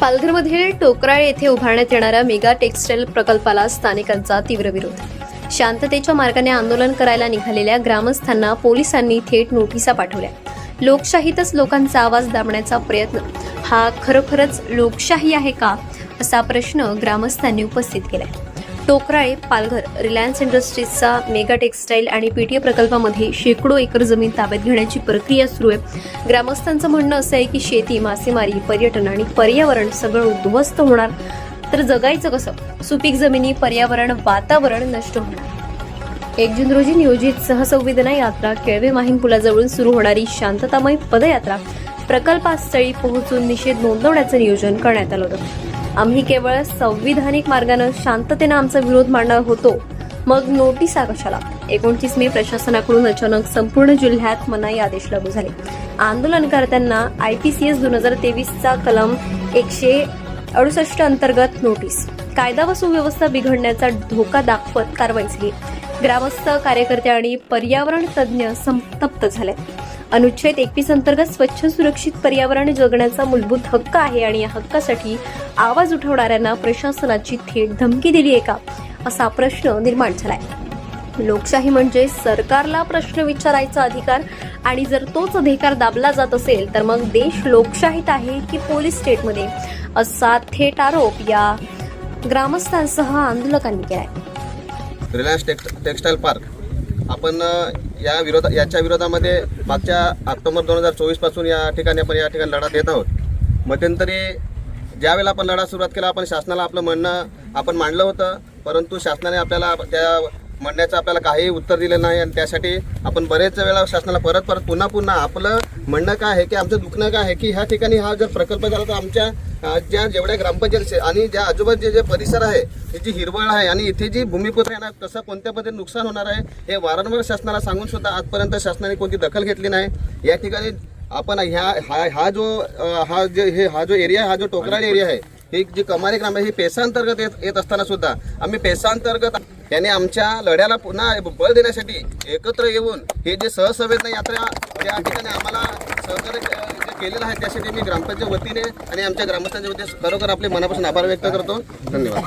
पालघरमधील टोकराळ येथे उभारण्यात येणाऱ्या मेगा टेक्सटाईल प्रकल्पाला स्थानिकांचा तीव्र विरोध. शांततेच्या मार्गाने आंदोलन करायला निघालेल्या ग्रामस्थांना पोलिसांनी थेट नोटिसा पाठवल्या. लोकशाहीतच लोकांचा आवाज दाबण्याचा प्रयत्न. हा खरोखरच लोकशाही आहे का? असा प्रश्न ग्रामस्थांनी उपस्थित केला टोकराळे पालघर रिलायन्स इंडस्ट्रीजचा मेगा टेक्सटाईल आणि पीटीए प्रकल्पामध्ये शेकडो एकर जमीन ताब्यात घेण्याची प्रक्रिया सुरू आहे. ग्रामस्थांचं म्हणणं असं आहे की शेती मासेमारी पर्यटन आणि पर्यावरण सगळं उद्ध्वस्त होणार. तर जगायचं कसं? सुपीक जमिनी पर्यावरण वातावरण नष्ट होणार. एक जून रोजी नियोजित सहसंवेदना यात्रा केळवे माहीम पुलाजवळून सुरू होणारी शांततामय पदयात्रा प्रकल्पास्थळी पोहोचून निषेध नोंदवण्याचं नियोजन करण्यात आलं होतं. आम्ही केवळ संविधानिक मार्गानं शांततेनं आमचा विरोध मांडणार होतो. मग नोटिसा कशाला? एकोणतीस मे प्रशासनाकडून अचानक संपूर्ण जिल्ह्यात मनाई आदेश लागू झाले. आंदोलनकर्त्यांना आय पी सी एस दोन हजार तेवीसचा कलम एकशे अडुसष्ट अंतर्गत नोटीस. कायदा व सुव्यवस्था बिघडण्याचा धोका दाखवत कारवाई झाली. ग्रामस्थ कार्यकर्ते आणि पर्यावरण तज्ज्ञ संतप्त झाले. अनुच्छेद एकवीस अंतर्गत स्वच्छ सुरक्षित पर्यावरण जगण्याचा मूलभूत हक्क आहे आणि या हक्कासाठी आवाज उठवणाऱ्यांना प्रशासनाची थेट धमकी दिली आहे का? असा प्रश्न निर्माण झालाय. लोकशाही म्हणजे सरकारला प्रश्न विचारायचा अधिकार आणि जर तोच अधिकार दाबला जात असेल तर मग देश लोकशाहीत आहे की पोलीस स्टेटमध्ये? असा थेट आरोप या ग्रामस्थांसह आंदोलकांनी केलाय. Reliance tex textile park. आपण या विरोधा याच्या विरोधामध्ये मागच्या ऑक्टोबर दोन हजार चोवीसपासून या ठिकाणी आपण या ठिकाणी लढा देत आहोत. मध्यंतरी ज्यावेळेला आपण लढा सुरुवात केला आपण शासनाला आपलं म्हणणं आपण मांडलं होतं परंतु शासनाने आपल्याला त्या म्हणण्याचं आपल्याला काही उत्तर दिलं नाही आणि त्यासाठी आपण बरेच वेळा शासनाला परत परत पुन्हा पुन्हा आपलं म्हणणं काय आहे की आमचं दुखणं काय आहे की ह्या ठिकाणी हा जर प्रकल्प झाला तर आमच्या ज्या जेवढ्या ग्रामपंचायत आणि ज्या आजूबाजूचे जे परिसर आहे ही जी हिरवळ आहे आणि इथे जी भूमिपुत्र आहे ना तसं कोणत्या पद्धतीने नुकसान होणार आहे हे वारंवार शासनाला सांगून सुद्धा आजपर्यंत शासनाने कोणती दखल घेतली नाही. या ठिकाणी आपण ह्या हा हा जो हा जे हे हा जो एरिया हा जो टोकराळ एरिया आहे ही जी कमारी ग्राम आहे ही पेसांतर्गत येत येत असताना सुद्धा आम्ही पेसांतर्गत याने आमच्या लढ्याला पुन्हा बळ देण्यासाठी एकत्र येऊन हे जे सहसंवेदना यात्रा या ठिकाणी आम्हाला सहकार्य केलेलं आहे त्यासाठी मी ग्रामपंचायत वतीने आणि आमच्या ग्रामस्थांच्या वतीने खरोखर आपले मनापासून आभार व्यक्त करतो. धन्यवाद.